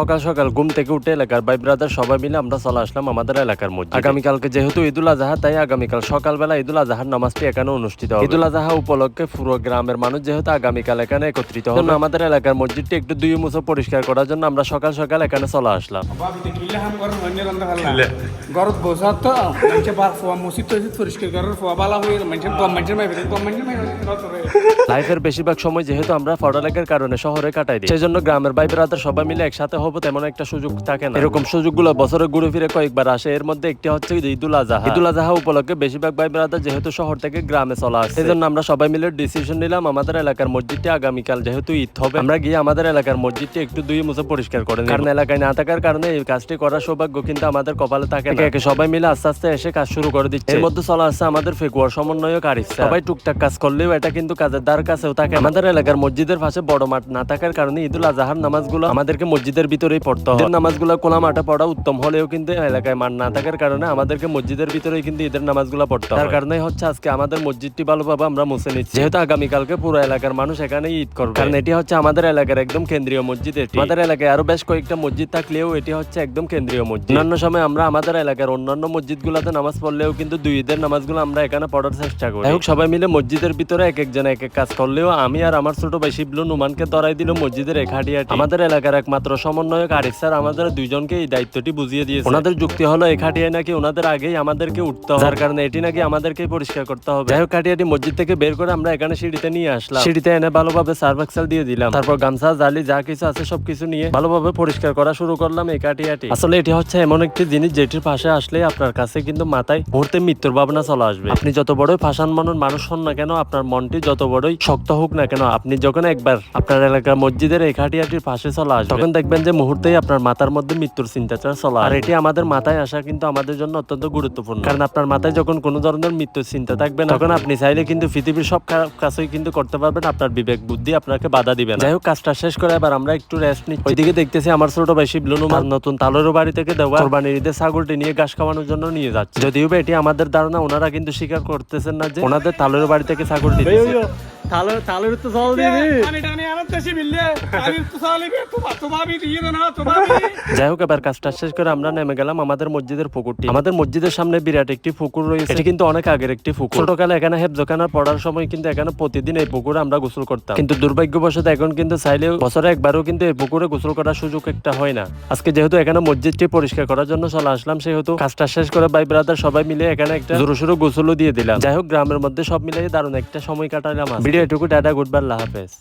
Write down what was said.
সকাল সকাল ঘুম থেকে উঠে এলাকার ভাই ব্রাদার সবাই মিলে আমরা চলে আসলাম আমাদের এলাকার মধ্যে আগামীকালকে যেহেতু ঈদুল আজহা তাই আগামীকাল সকালবেলা ঈদুল আজহার নামাজটি এখানে অনুষ্ঠিত হবে। ঈদুল আজহা উপলক্ষে পুরো গ্রামের মানুষ যেহেতু আগামীকাল এখানে একত্রিত হবে। আমাদের এলাকার মসজিদটি একটু দুই মুছো পরিষ্কার করার জন্য আমরা সকাল সকাল এখানে চলে আসলাম। গরত তো মসজিদ পরিষ্কার করার বালা হয়ে লাইফের বেশিরভাগ সময় যেহেতু আমরা পড়ালেখার কারণে শহরে কাটাই দিই। সেজন্য গ্রামের ভাই ব্রাদার সবাই মিলে একসাথে হব তেমন একটা সুযোগ থাকে না। এরকম সুযোগগুলো বছরে ঘুরে ফিরে কয়েকবার আসে। এর মধ্যে একটি হচ্ছে ঈদুল আজহা। ঈদুল আজহা উপলক্ষে বেশিরভাগ ভাই ব্রাদার যেহেতু শহর থেকে গ্রামে চলে আসে সেজন্য আমরা সবাই মিলে ডিসিশন নিলাম আমাদের এলাকার মসজিদটি আগামীকাল যেহেতু ঈদ হবে। আমরা গিয়ে আমাদের এলাকার মসজিদটি একটু দুই মুছে পরিষ্কার করে। কারণ এলাকায় না থাকার কারণে এই কাজটি করার সৌভাগ্য কিন্তু আমাদের কপালে থাকে না। একে সবাই মিলে আস্তে আস্তে এসে কাজ শুরু করে দিচ্ছে। এর মধ্যে চলে আসছে আমাদের ফেকুয়ার সমন্বয়ক আরিফ স্যার। সবাই টুকটাক কাজ করলেও এটা কিন্তু কাজের দ্বার কাছেও থাকে আমাদের এলাকার মসজিদের পাশে বড় মাঠ না থাকার কারণে ঈদুল আজহার নামাজগুলো আমাদেরকে মসজিদের ভিতরেই পড়তে হয়। নামাজগুলো কোলা মাঠে পড়া উত্তম হলেও কিন্তু এলাকায় মাঠ না থাকার কারণে আমাদেরকে মসজিদের ভিতরেই কিন্তু ঈদের নামাজগুলো পড়তে তার কারণে হচ্ছে আজকে আমাদের মসজিদটি ভালোভাবে আমরা মুছে নিচ্ছি। যেহেতু আগামীকালকে পুরো এলাকার মানুষ এখানে ঈদ করবে। কারণ এটি হচ্ছে আমাদের এলাকার একদম কেন্দ্রীয় মসজিদ এটি। আমাদের এলাকায় আরও বেশ কয়েকটা মসজিদ থাকলেও এটি হচ্ছে একদম কেন্দ্রীয় মসজিদ। অন্যান্য সময় আমরা আমাদের এলাকার অন্যান্য মসজিদগুলোতে নামাজ পড়লেও কিন্তু দুই ঈদের নামাজগুলো আমরা এখানে পড়ার চেষ্টা করি। হোক, সবাই মিলে মসজিদের ভিতরে এক একজন এক এক কাজ করলেও আমি আর আমার ছোট ভাই শিবলু নুমানকে ধরাই দিল মসজিদের এক আমাদের এলাকার একমাত্র সমন্বয়ক আরিফ স্যার আমাদের দুইজনকে এই দায়িত্বটি বুঝিয়ে দিয়েছে। ওনাদের যুক্তি হলো এই খাটিয়ায় নাকি ওনাদের আগেই আমাদেরকে উঠতে হবে। যার কারণে এটি নাকি আমাদেরকে পরিষ্কার করতে হবে। যাই হোক খাটিয়াটি মসজিদ থেকে বের করে আমরা এখানে সিঁড়িতে নিয়ে আসলাম। সিঁড়িতে এনে ভালোভাবে সার্ভ এক্সেল দিয়ে দিলাম। তারপর গামছা জালি যা কিছু আছে সবকিছু নিয়ে ভালোভাবে পরিষ্কার করা শুরু করলাম এই কাটিয়াটি আসলে এটি হচ্ছে এমন একটি জিনিস যেটির পাশে আসলে আপনার কাছে কিন্তু মাথায় মুহূর্তে মৃত্যুর ভাবনা চলে আসবে। আপনি যত বড়ই ফাঁসান মনের মানুষ হন না কেন আপনার মনটি যত বড়ই শক্ত হোক না কেন আপনি যখন একবার আপনার এলাকার মসজিদের এই খাটিয়াটির পাশে চলে আসবে তখন দেখবেন যে মুহূর্তেই আপনার মাথার মধ্যে মৃত্যুর চিন্তাটা চলে। আর এটি আমাদের মাথায় আসা কিন্তু আমাদের জন্য অত্যন্ত গুরুত্বপূর্ণ। কারণ আপনার মাথায় যখন কোনো ধরনের মৃত্যুর চিন্তা থাকবে না তখন আপনি চাইলে কিন্তু পৃথিবীর সব খারাপ কাজই কিন্তু করতে পারবেন আপনার বিবেক বুদ্ধি আপনাকে বাধা দিবে যাই হোক কাজটা শেষ করে এবার আমরা একটু রেস্ট নিচ্ছি। ওইদিকে দেখতেছি আমার ছোট ভাই শিবলুনু মার নতুন তালেরও বাড়ি থেকে দেওয়া কোরবানির ঈদের ছাগলটি নিয়ে ঘাস খাওয়ানোর জন্য নিয়ে যাচ্ছে। যদিও বা এটি আমাদের ধারণা ওনারা কিন্তু স্বীকার করতেছেন না যে ওনাদের তালের বাড়ি থেকে ছাগলটি যাই হোক এবার কাজটা শেষ করে আমরা নেমে গেলাম আমাদের মসজিদের পুকুরটি। আমাদের মসজিদের সামনে বিরাট একটি পুকুর রয়েছে। এটি কিন্তু অনেক আগের একটি পুকুর। ছোটকালে এখানে পড়ার সময় কিন্তু এখানে প্রতিদিন এই পুকুরে আমরা গোসল করতাম। কিন্তু দুর্ভাগ্যবশত এখন কিন্তু চাইলে বছরে একবারও কিন্তু এই পুকুরে গোসল করার সুযোগ একটা হয় না। আজকে যেহেতু এখানে মসজিদটি পরিষ্কার করার জন্য চলে আসলাম সেহেতু কাজটা শেষ করে ভাই ব্রাদার সবাই মিলে এখানে একটা জোরো সোরো গোসলও দিয়ে দিলাম। যাই হোক গ্রামের মধ্যে সব মিলিয়ে দারুণ একটা সময় কাটালাম ভিডিও এটুকু টাটা গুড বাই আল্লাহ হাফেজ।